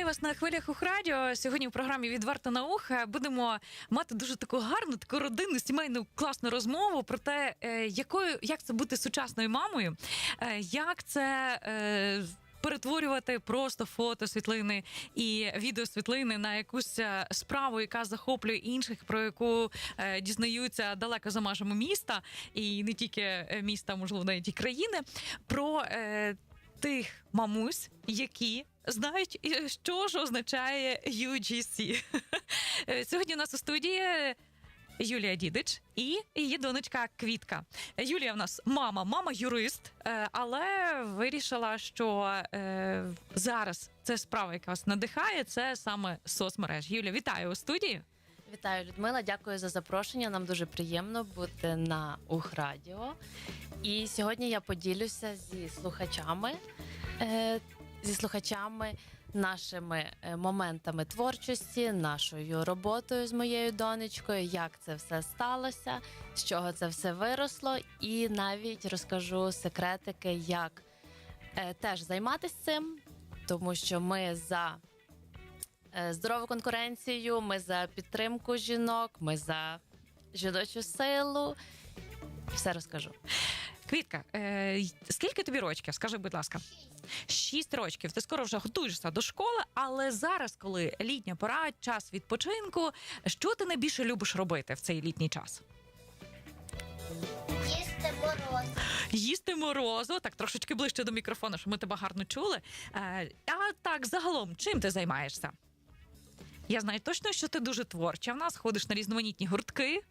Вітаю вас на хвилях Ухрадіо. Сьогодні в програмі Відверто на ухо будемо мати дуже таку гарну, таку родинну, сімейну класну розмову про те, е, якою як це бути сучасною мамою, е, як це. е, Перетворювати просто фото, світлини і відеосвітлини на якусь справу, яка захоплює інших, про яку е, дізнаються далеко за межами міста, і не тільки міста, можливо, навіть і країни. Про е, тих мамусь, які знають, що ж означає UGC. Сьогодні у нас у студії Юлія Дідич і її донечка Квітка. Юлія в нас мама, мама юрист, е, але вирішила, що е, зараз це справа, яка вас надихає, це саме соцмережі. Юля, вітаю у студії. Вітаю, Людмила. Дякую за запрошення. Нам дуже приємно бути на Ухрадіо. І сьогодні я поділюся зі слухачами, е, зі слухачами нашими е, моментами творчості, нашою роботою з моєю донечкою, як це все сталося, з чого це все виросло, і навіть розкажу секретики, як е, теж займатися цим, тому що ми за е, здорову конкуренцію, ми за підтримку жінок, ми за жіночу силу. Все розкажу. Квітка, е, скільки тобі рочків? Скажи, будь ласка. Шість рочків. Ти скоро вже готуєшся до школи, але зараз, коли літня пора, час відпочинку, що ти найбільше любиш робити в цей літній час? Їсти мороз. Їсти морозу, так трошечки ближче до мікрофону, щоб ми тебе гарно чули. Е, а так, загалом, чим ти займаєшся? Я знаю точно, що ти дуже творча. В нас ходиш на різноманітні гуртки.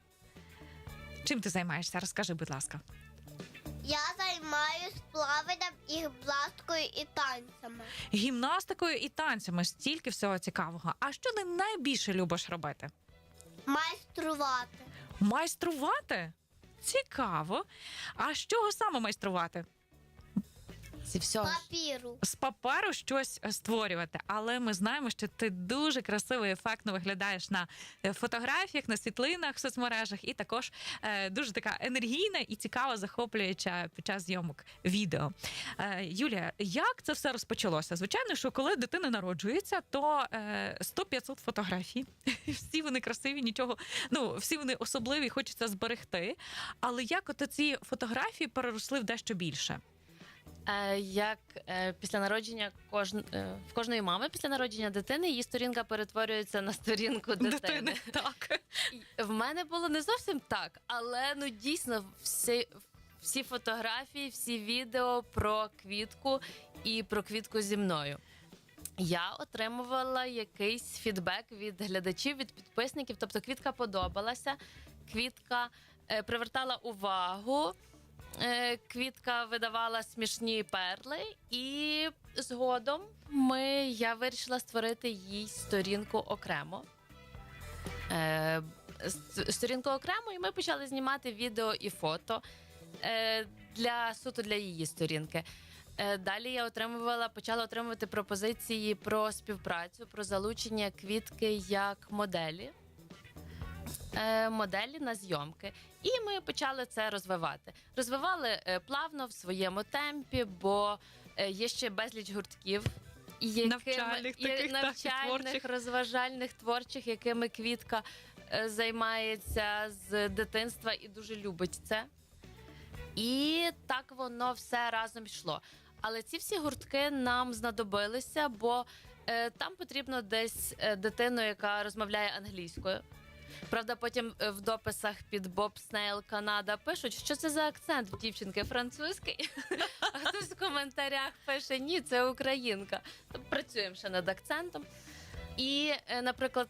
Чим ти займаєшся? Розкажи, будь ласка. Я займаюсь плаванням і бласткою і танцями. Гімнастикою і танцями стільки всього цікавого. А що ти найбільше любиш робити? Майструвати. Майструвати? Цікаво. А з чого саме майструвати? Зі всього. Папіру. З паперу щось е, створювати, але ми знаємо, що ти дуже красиво і ефектно виглядаєш на е, фотографіях, на світлинах в соцмережах, і також е, дуже така енергійна і цікава, захоплююча під час зйомок відео. Е, Юлія, як це все розпочалося? Звичайно, що коли дитина народжується, то е, 100-500 фотографій. Всі вони красиві, нічого, ну всі вони особливі, хочеться зберегти. Але як от ці фотографії переросли в дещо більше? Е, як е, після народження кожн... е, в кожної мами після народження дитини її сторінка перетворюється на сторінку дитини. Так. В мене було не зовсім так, але ну дійсно всі, всі фотографії, всі відео про квітку і про квітку зі мною. Я отримувала якийсь фідбек від глядачів, від підписників. Тобто, квітка подобалася, квітка привертала увагу. Е, Квітка видавала смішні перли, і згодом ми, я вирішила створити їй сторінку окремо. Е, сторінку окремо, і ми почали знімати відео і фото е, для суто для її сторінки. Далі я отримувала, почала отримувати пропозиції про співпрацю, про залучення квітки як моделі. Е, Моделі на зйомки, і ми почали це розвивати. Розвивали е, плавно в своєму темпі, бо е, є ще безліч гуртків, якими- Навчальних і- таких, навчальних, творчих. розважальних, творчих, якими квітка займається з дитинства і дуже любить це. І так воно все разом йшло. Але ці всі гуртки нам знадобилися, бо е, там потрібно десь дитину, яка розмовляє англійською. Правда, потім е, в дописах під Bob Snail Канада пишуть, що це за акцент в дівчинки французький. А хтось в коментарях пише: ні, це українка. Працюємо ще над акцентом. І, е, наприклад,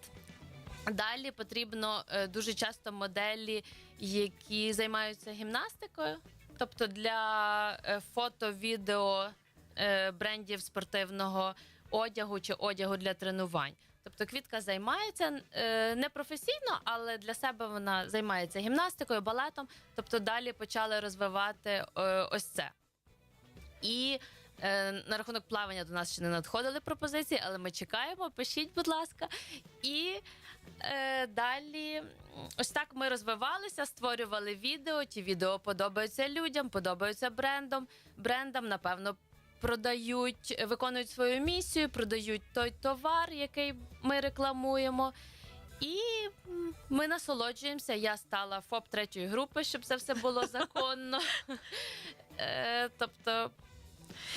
далі потрібно е, дуже часто моделі, які займаються гімнастикою. Тобто для фото, відео брендів спортивного одягу чи одягу для тренувань. Тобто квітка займається е, не професійно, але для себе вона займається гімнастикою, балетом. Тобто далі почали розвивати е, ось це. І е, на рахунок плавання до нас ще не надходили пропозиції, але ми чекаємо. Пишіть, будь ласка. І е, далі ось так ми розвивалися, створювали відео. Ті відео подобаються людям, подобаються брендам. Брендам, напевно, продають, виконують свою місію, продають той товар, який ми рекламуємо. І ми насолоджуємося. Я стала ФОП третьої групи, щоб це все було законно. Е, Тобто,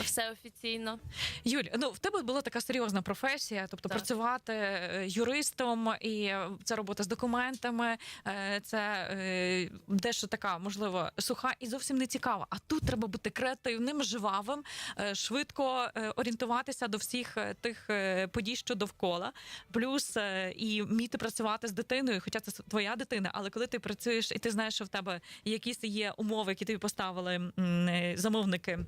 все офіційно. Юль, ну в тебе була така серйозна професія, тобто Так. працювати е, юристом, і е, це робота з документами, е, це дещо така, можливо, суха і зовсім не цікава. А тут треба бути креативним, жвавим, е, швидко орієнтуватися до всіх тих подій, що довкола, плюс і вміти працювати з дитиною, хоча це твоя дитина, але коли ти працюєш і ти знаєш, що в тебе якісь є умови, які тобі поставили замовники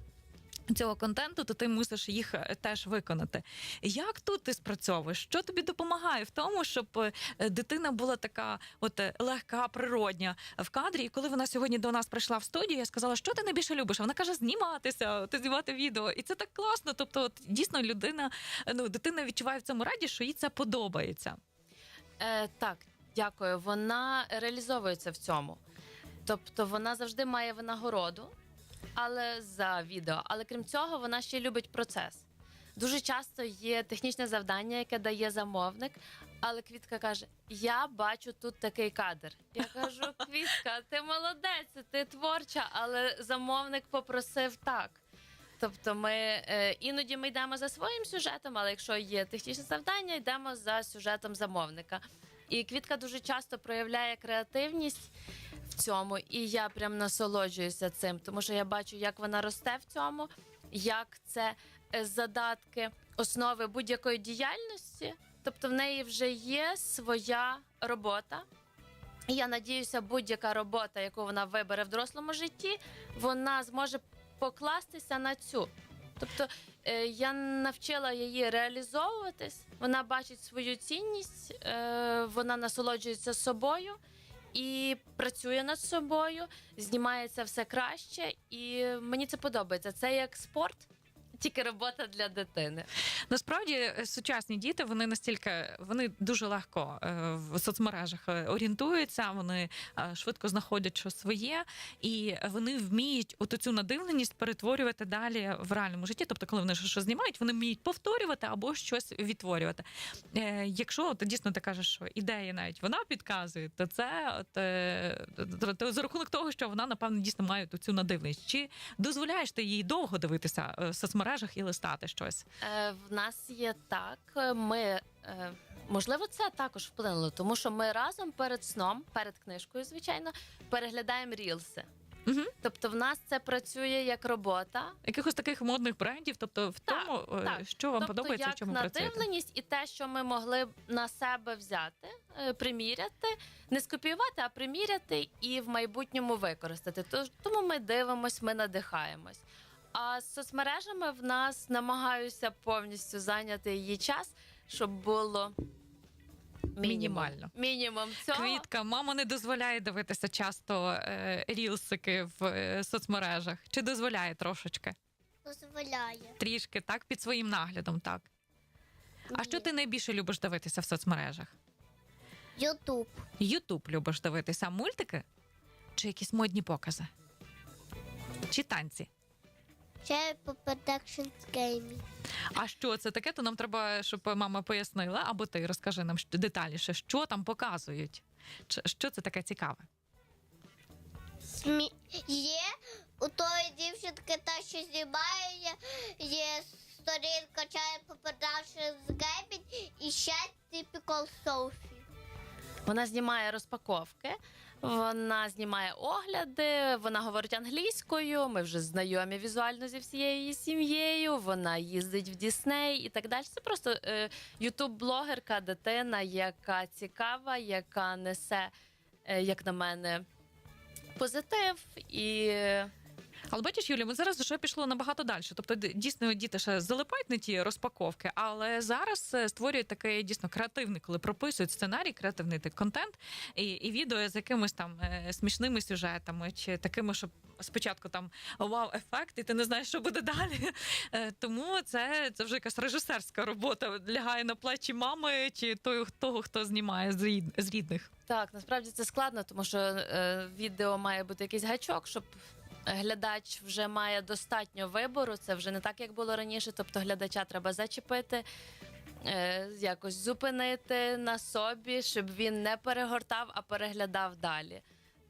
цього контенту, то ти мусиш їх е, теж виконати. Як тут ти спрацьовуєш? Що тобі допомагає в тому, щоб е, дитина була така, от е, легка, природня в кадрі? І коли вона сьогодні до нас прийшла в студію, я сказала, що ти найбільше любиш? Вона каже, зніматися, ти знімати відео, і це так класно. Тобто, от дійсно людина, ну дитина відчуває в цьому раді, що їй це подобається. Е, так, дякую. Вона реалізовується в цьому. Тобто вона завжди має винагороду, але за відео. Але крім цього, вона ще любить процес. Дуже часто є технічне завдання, яке дає замовник. Але Квітка каже: Я бачу тут такий кадр. Я кажу: Квітка, ти молодець, ти творча, але замовник попросив так. Тобто, ми е, іноді ми йдемо за своїм сюжетом, але якщо є технічне завдання, йдемо за сюжетом замовника. І Квітка дуже часто проявляє креативність в цьому, і я прям насолоджуюся цим, тому що я бачу, як вона росте в цьому, як це е, задатки основи будь-якої діяльності. Тобто в неї вже є своя робота. І я надіюся, будь-яка робота, яку вона вибере в дорослому житті, вона зможе покластися на цю. Тобто е, я навчила її реалізовуватись, вона бачить свою цінність, е, вона насолоджується собою і працює над собою, знімається все краще, і мені це подобається. Це як спорт, тільки робота для дитини. Насправді е, сучасні діти вони настільки вони дуже легко е, в соцмережах е, орієнтуються, вони швидко знаходять що своє, і вони вміють от цю надивленість перетворювати далі в реальному житті. Тобто, коли вони щось знімають, вони вміють повторювати або щось відтворювати. Якщо от, дійсно ти кажеш, що ідеї навіть вона підказує, то це от, то- за рахунок того, що вона напевно дійсно має цю надивленість. Чи дозволяєш ти їй довго дивитися в соцмережах і листати щось? Е, в нас є так. е, Ми е, можливо, це також вплинуло, тому що ми разом перед сном, перед книжкою, звичайно, переглядаємо рілси. Мгм. Тобто, в нас це працює як робота. якихось таких модних брендів, тобто в Так, тому, е, так. що вам тобто, подобається, в як чому працюєте. надивленість і те, що ми могли б на себе взяти, е, приміряти, не скопіювати, а приміряти і в майбутньому використати. Тож тому ми дивимось, ми надихаємось. А з соцмережами в нас намагаюся повністю зайняти її час, щоб було мінімум. Мінімально. Мінімум цього. Квітка, мама не дозволяє дивитися часто е, рілсики в е, соцмережах. Чи дозволяє трошечки? Дозволяє. Трішки, так, під своїм наглядом, так. А Ні. що ти найбільше любиш дивитися в соцмережах? Ютуб. Ютуб любиш дивитися, мультики? Чи якісь модні покази? Чи танці? Ще по Productions Gaming. А що це таке? То нам треба, щоб мама пояснила, або ти розкажи нам детальніше, що там показують. Що це таке цікаве? Смі... Є у тої дівчинки та, що знімає, є сторінка чає по Productions Gaming і ще Typical Sophie. Вона знімає розпаковки, вона знімає огляди, вона говорить англійською. Ми вже знайомі візуально зі всією її сім'єю. Вона їздить в Дісней і так далі. Це просто е, ютуб-блогерка, дитина, яка цікава, яка несе, е, як на мене, позитив і. Але бачиш, Юлія, ми зараз вже пішло набагато далі. Тобто, дійсно, діти ще залипають на ті розпаковки, але зараз е, створюють такий дійсно креативний, коли прописують сценарій, креативний контент і, і відео з якимись там е, смішними сюжетами, чи такими, щоб спочатку там вау-ефект, і ти не знаєш, що буде далі. Е, Тому це, це вже якась режисерська робота лягає на плечі мами чи того, того хто знімає з рідних. Так, насправді це складно, тому що е, відео має бути якийсь гачок, щоб глядач вже має достатньо вибору. Це вже не так, як було раніше. Тобто глядача треба зачепити, е, якось зупинити на собі, щоб він не перегортав, а переглядав далі.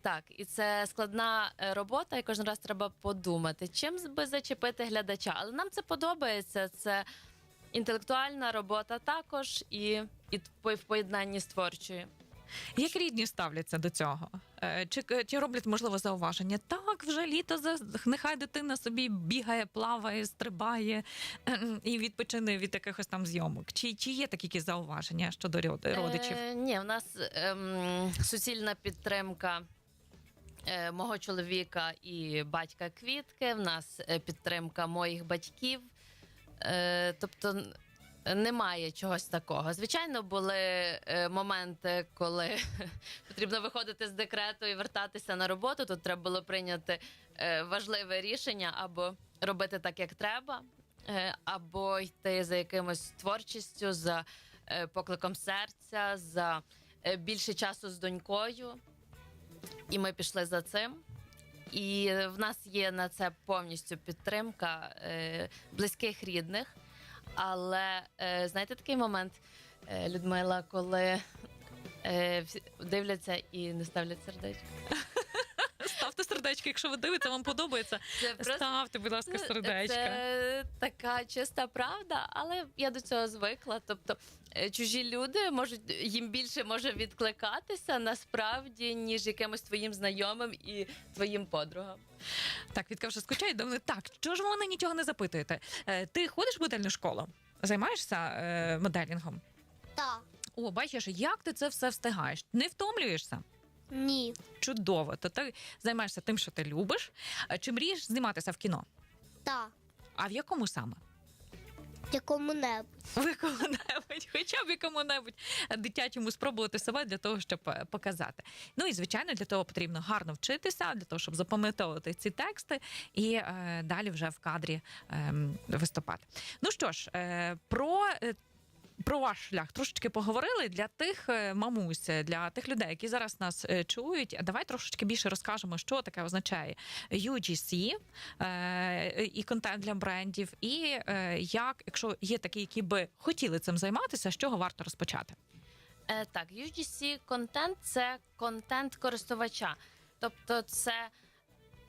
Так, і це складна е, робота, і кожен раз треба подумати, чим би зачепити глядача. Але нам це подобається. Це інтелектуальна робота також, і, і в поєднанні з творчою. Як рідні ставляться до цього? Е, Чи, чи роблять можливо зауваження? Так, вже літо за- нехай дитина собі бігає, плаває, стрибає і відпочине від якихось там зйомок. Чи, чи є такі якісь зауваження щодо родичів? Е, ні, в нас ем, суцільна підтримка. е, Мого чоловіка і батька Квітки, в нас е, підтримка моїх батьків. Е, тобто немає чогось такого. Звичайно, були е, моменти, коли потрібно виходити з декрету і вертатися на роботу. Тут треба було прийняти е, важливе рішення або робити так, як треба, е, або йти за якимось творчістю, за покликом серця, за більше часу з донькою. І ми пішли за цим. І в нас є на це повністю підтримка близьких рідних. Але е, знаєте такий момент, е, Людмила, коли е, дивляться і не ставлять сердечко. Ставте сердечко, якщо ви дивитеся, вам подобається. Це просто Ставте, будь ласка, сердечко. Це така чиста правда, але я до цього звикла. Тобто е, чужі люди можуть їм більше може відкликатися насправді, ніж якимось твоїм знайомим і твоїм подругам. Так, Вітка вже скучає до мене. Так, чого ж ви мене нічого не запитуєте? Е, Ти ходиш в модельну школу? Займаєшся е, моделінгом? Так. О, бачиш, як ти це все встигаєш? Не втомлюєшся? Ні. Чудово. То ти займаєшся тим, що ти любиш. Е, Чи мрієш зніматися в кіно? Так. А в якому саме? Якому-небудь. В якому-небудь, хоча б якому-небудь дитячому спробувати себе для того, щоб е, показати. Ну і звичайно, для того потрібно гарно вчитися, для того, щоб запам'ятовувати ці тексти і е, далі вже в кадрі е, виступати. Ну що ж, е, про. Е, Про ваш шлях трошечки поговорили для тих е, мамусь, для тих людей, які зараз нас е, чують. Давай трошечки більше розкажемо, що таке означає UGC е, і контент для брендів, і е, як, якщо є такі, які би хотіли цим займатися, з чого варто розпочати? Е, так, UGC контент це контент користувача. Тобто, це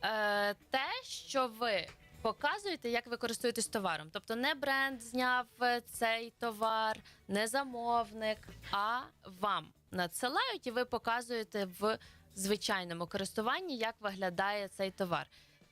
е, те, що ви показуєте, як ви користуєтесь товаром. Тобто, не бренд зняв е, цей товар, не замовник, а вам надсилають, і ви показуєте в звичайному користуванні, як виглядає цей товар.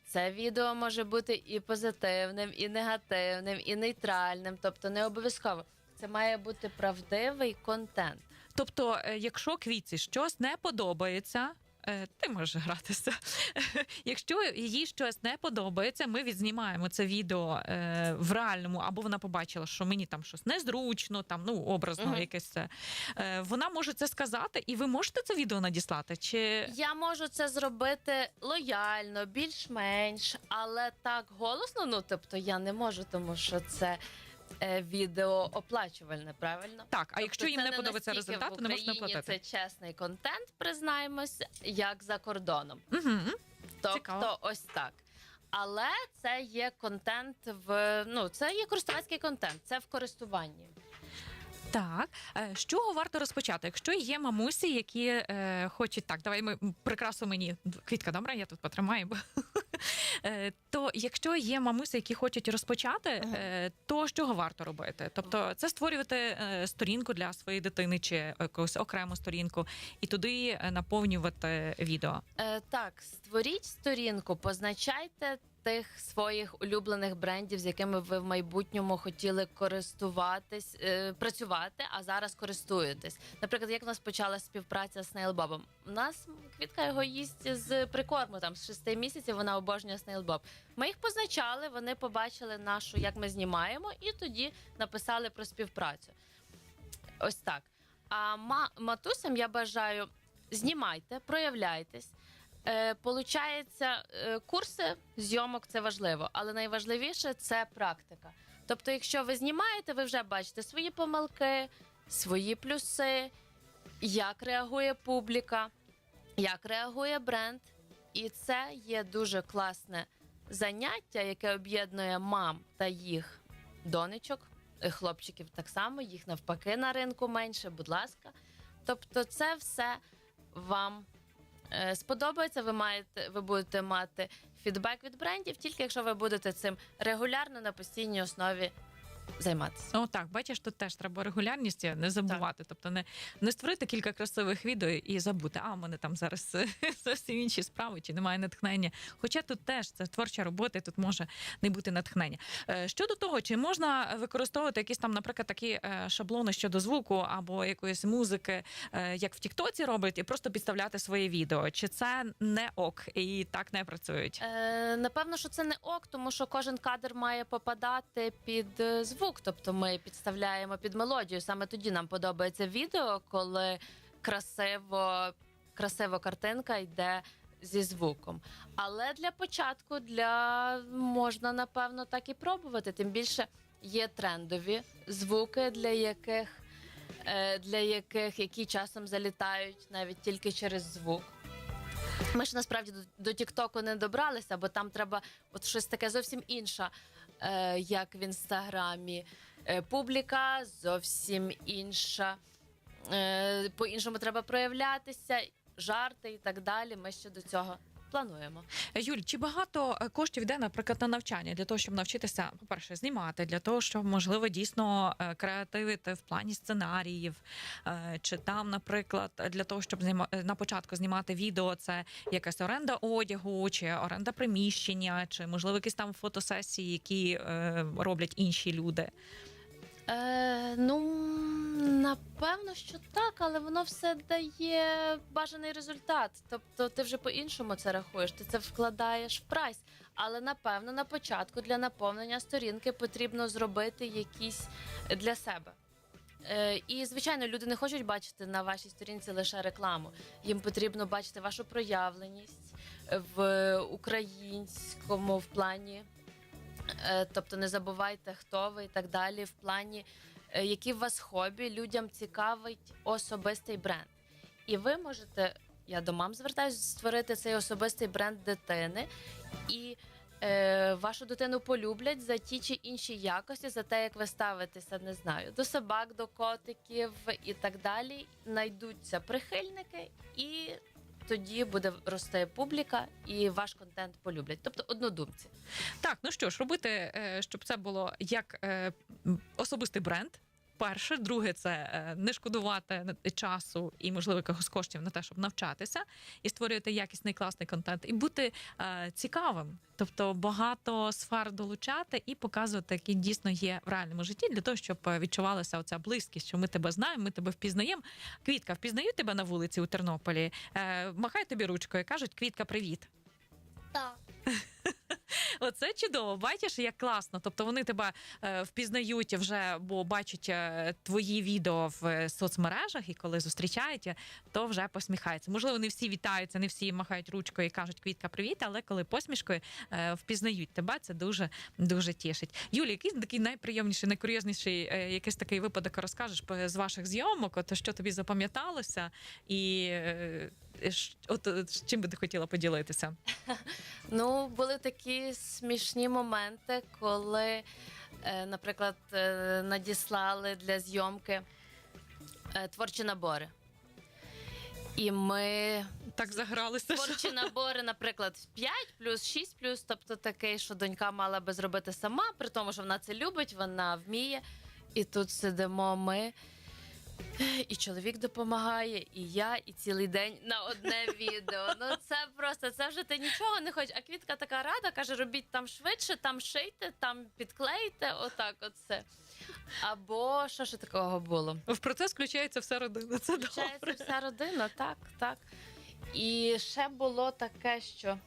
Це відео може бути і позитивним, і негативним, і нейтральним, тобто не обов'язково. Це має бути правдивий контент. Тобто, е, якщо квітці щось не подобається. Е, Ти можеш гратися. Якщо їй щось не подобається, ми відзнімаємо це відео е, в реальному, або вона побачила, що мені там щось незручно, там ну образно Мгм. якесь це. Е, Вона може це сказати, і ви можете це відео надіслати? Чи Я можу це зробити лояльно, більш-менш, але так голосно. Ну тобто я не можу, тому що це е, відео оплачувальне, правильно? так? А Тобто якщо їм це не подобається настільки результат, в не можна Україні платити. Це чесний контент, признаємось, як за кордоном. Угу. Тобто, Цікаво. ось так. Але це є контент в ну це є користувацький контент, це в користуванні. Так, Е, з чого варто розпочати? Якщо є мамусі, які е, хочуть так, давай ми прикрасу мені квітка, добре, я тут потримаю. Бо... Е, то якщо є мамуси, які хочуть розпочати, е, то з чого варто робити? Тобто, це створювати е, сторінку для своєї дитини чи якусь окрему сторінку, і туди наповнювати відео. Так, створіть сторінку, позначайте тих своїх улюблених брендів, з якими ви в майбутньому хотіли користуватись, е, працювати, а зараз користуєтесь. Наприклад, як у нас почала співпраця з Snailbobом? У нас квітка його їсть з прикорму, там з шести місяців вона обожнює Snailbob. Ми їх позначали, вони побачили нашу, як ми знімаємо, і тоді написали про співпрацю. Ось так. А ма- матусям я бажаю знімайте, проявляйтесь. Е, получається, е, курси зйомок це важливо, але найважливіше це практика. Тобто, якщо ви знімаєте, ви вже бачите свої помилки, свої плюси, як реагує публіка, як реагує бренд, І це є дуже класне заняття, яке об'єднує мам та їх донечок, е, хлопчиків так само, їх навпаки на ринку менше, будь ласка. Тобто, це все вам сподобається. Ви маєте, ви будете мати фідбек від брендів, тільки якщо ви будете цим регулярно на постійній основі займатися. О, так, бачиш, тут теж треба регулярність не забувати. Тобто не, не створити кілька красивих відео і забути, а у мене там зараз зовсім інші справи, чи немає натхнення. Хоча тут теж це творча робота, і тут може не бути натхнення. Е, Щодо того, чи можна використовувати якісь там, наприклад, такі е, шаблони щодо звуку або якоїсь музики, е, як в Тіктоці роблять, і просто підставляти своє відео? Чи це не ок і так не працюють? Е, напевно, що це не ок, тому що кожен кадр має попадати під е, звук. Тобто ми підставляємо під мелодію. Саме тоді нам подобається відео, коли красиво, красива картинка йде зі звуком. Але для початку для можна напевно так і пробувати. Тим більше є трендові звуки, для яких е, для яких які часом залітають навіть тільки через звук. Ми ж насправді до, Тіктоку не добралися, бо там треба от щось таке зовсім інше, як в інстаграмі. Е, публіка зовсім інша. Е, по-іншому треба проявлятися, жарти і так далі. Ми ще до цього плануємо. Юль, чи багато е, коштів йде, наприклад, на навчання для того, щоб навчитися, по-перше, знімати, для того, щоб можливо дійсно е, креативити в плані сценаріїв, е, чи там, наприклад, для того, щоб на початку знімати відео, це якась оренда одягу, чи оренда приміщення, чи можливо якісь там фотосесії, які роблять інші люди. Е, ну, напевно, що так, але воно все дає бажаний результат. Тобто ти вже по-іншому це рахуєш, ти це вкладаєш в прайс. Але напевно на початку для наповнення сторінки потрібно зробити якісь для себе. Е, і звичайно, люди не хочуть бачити на вашій сторінці лише рекламу. Їм потрібно бачити вашу проявленість в українському в плані. Е, Тобто не забувайте, хто ви і так далі. В плані, е, які в вас хобі, людям цікавить особистий бренд. І ви можете, я до мам звертаюся, створити цей особистий бренд дитини, і е, вашу дитину полюблять за ті чи інші якості, за те, як ви ставитеся, не знаю, до собак, до котиків і так далі. Найдуться прихильники і. Тоді буде рости публіка, і ваш контент полюблять, тобто однодумці. Так, ну що ж, робити, е, щоб це було як е, особистий бренд. Перше, друге, це е, не шкодувати часу і можливо якогось коштів на те, щоб навчатися і створювати якісний класний контент, і бути е, цікавим, тобто багато сфер долучати і показувати, які дійсно є в реальному житті, для того, щоб е, відчувалася оця близькість, що ми тебе знаємо, ми тебе впізнаємо. Квітка, впізнають тебе на вулиці у Тернополі. Махай тобі ручкою, кажуть, Квітка, привіт. Так. Оце чудово. Бачиш, як класно. Тобто вони тебе е, впізнають вже, бо бачать е, твої відео в е, соцмережах, і коли зустрічають, то вже посміхаються. Можливо, не всі вітаються, не всі махають ручкою і кажуть Квітка, привіт, але коли посмішкою впізнають тебе, це дуже дуже тішить. Юлі, якийсь такий найприємніший, найкурйозніший якийсь такий випадок розкажеш з ваших зйомок, от що тобі запам'яталося, і от, от з чим би ти хотіла поділитися? Ну, були такі смішні моменти, коли, е, наприклад, е, надіслали для зйомки е, творчі набори. І ми Так загралися. творчі набори, наприклад, 5 плюс 6 плюс, тобто такий, що донька мала би зробити сама, при тому, що вона це любить, вона вміє. І тут сидимо ми. І чоловік допомагає, і я, і цілий день на одне відео. Ну це просто це вже ти нічого не хочеш. А квітка така рада, каже: робіть там швидше, там шийте, там підклейте, отак, оце. Або що ж такого було? В процес включається вся родина. Це Включається добре. вся родина, так, так. І ще було таке, що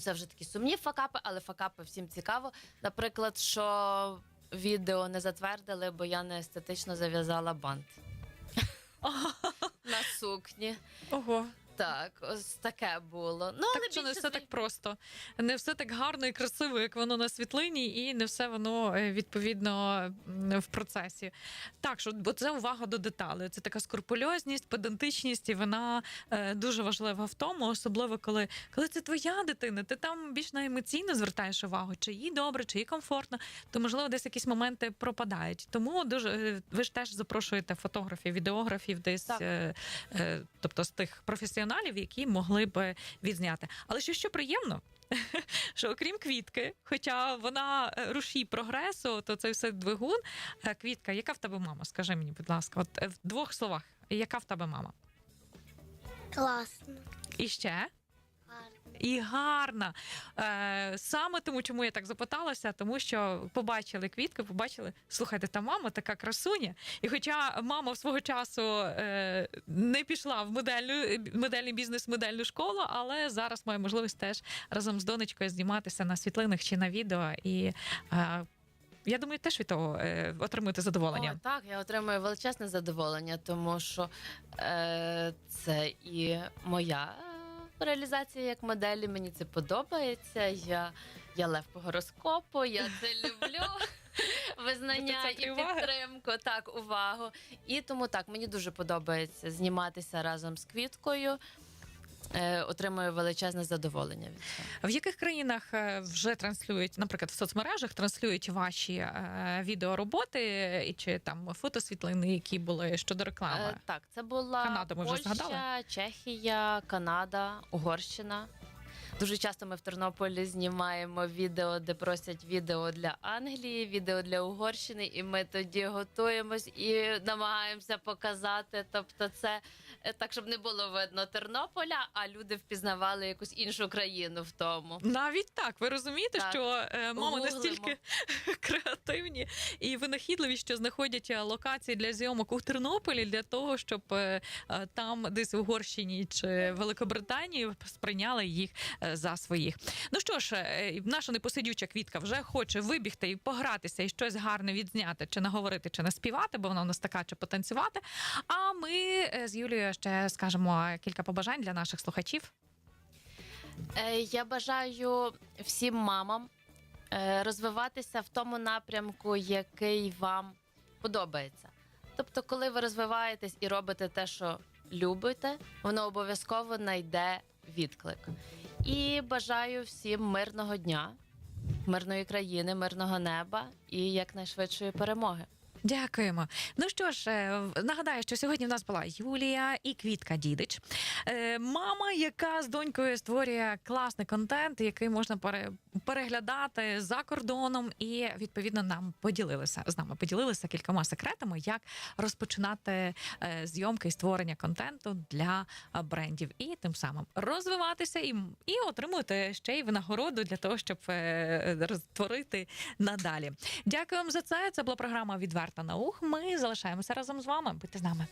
це вже такі сумні факапи, але факапи всім цікаво. Наприклад, що відео не затвердили, бо я не естетично зав'язала бант на сукні. Ого. Так, ось таке було. Ну, але що не все так просто, не все так гарно і красиво, як воно на світлині, і не все воно е, відповідно в процесі. Так, що бо це увага до деталей. Це така скрупульозність, педантичність, і вона е, дуже важлива в тому, особливо коли, коли це твоя дитина, ти там більш на емоційно звертаєш увагу, чи їй добре, чи їй комфортно, то можливо десь якісь моменти пропадають. Тому дуже е, ви ж теж запрошуєте фотографів, відеографів, десь, е, е, тобто з тих професіоналів, які могли б відзняти. Але що, що приємно, що окрім квітки, хоча вона е, рушій прогресу, то це все двигун. Е, Квітка, яка в тебе мама? Скажи мені, будь ласка, от е, в двох словах, яка в тебе мама? Класно. І ще? І гарна. Е, саме тому, чому я так запиталася, тому що побачили квітку, побачили, слухайте, та мама така красуня. І хоча мама в свого часу е, не пішла в модельну, модельний бізнес, модельну школу, але зараз має можливість теж разом з донечкою зніматися на світлинах чи на відео. І е, я думаю, теж від того е, отримуєте задоволення. О, так, я отримую величезне задоволення, тому що е, це і моя реалізація як моделі. Мені це подобається. Я, я лев по гороскопу, я це люблю. Визнання і підтримку, так, увагу. І тому так, мені дуже подобається зніматися разом з квіткою. Е, отримую величезне задоволення від цього. В яких країнах е, вже транслюють, наприклад, в соцмережах транслюють ваші е, відеороботи і чи там фотосвітлини, які були щодо реклами? Е, так, це була Канада, ми вже Польща, згадали? Чехія, Канада, Угорщина. Дуже часто ми в Тернополі знімаємо відео, де просять відео для Англії, відео для Угорщини, і ми тоді готуємось і намагаємося показати. Тобто, це е, так, щоб не було видно Тернополя, а люди впізнавали якусь іншу країну в тому. Навіть так, ви розумієте, Так. що е, мами настільки креативні і винахідливі, що знаходять е, локації для зйомок у Тернополі для того, щоб е, е, там десь в Угорщині чи Великобританії сприйняли їх за своїх. Ну що ж, е, наша непосидюча квітка вже хоче вибігти і погратися, і щось гарне відзняти, чи наговорити, чи наспівати, бо вона у нас така, чи потанцювати. А ми е, з Юлією ще скажемо кілька побажань для наших слухачів. Е, Я бажаю всім мамам е, розвиватися в тому напрямку, який вам подобається. Тобто, коли ви розвиваєтесь і робите те, що любите, воно обов'язково знайде відклик. І бажаю всім мирного дня, мирної країни, мирного неба і якнайшвидшої перемоги. Дякуємо. Ну що ж, е, нагадаю, що сьогодні в нас була Юлія і Квітка Дідич, Е, мама, яка з донькою створює класний контент, який можна переглядати за кордоном, і відповідно нам поділилися з нами. Поділилися кількома секретами, як розпочинати е, зйомки і створення контенту для е, брендів, і тим самим розвиватися і, і отримувати ще й винагороду для того, щоб е, розтворити надалі. Дякую вам за це. Це була програма Відверта наук. Ми залишаємося разом з вами. Будьте з нами.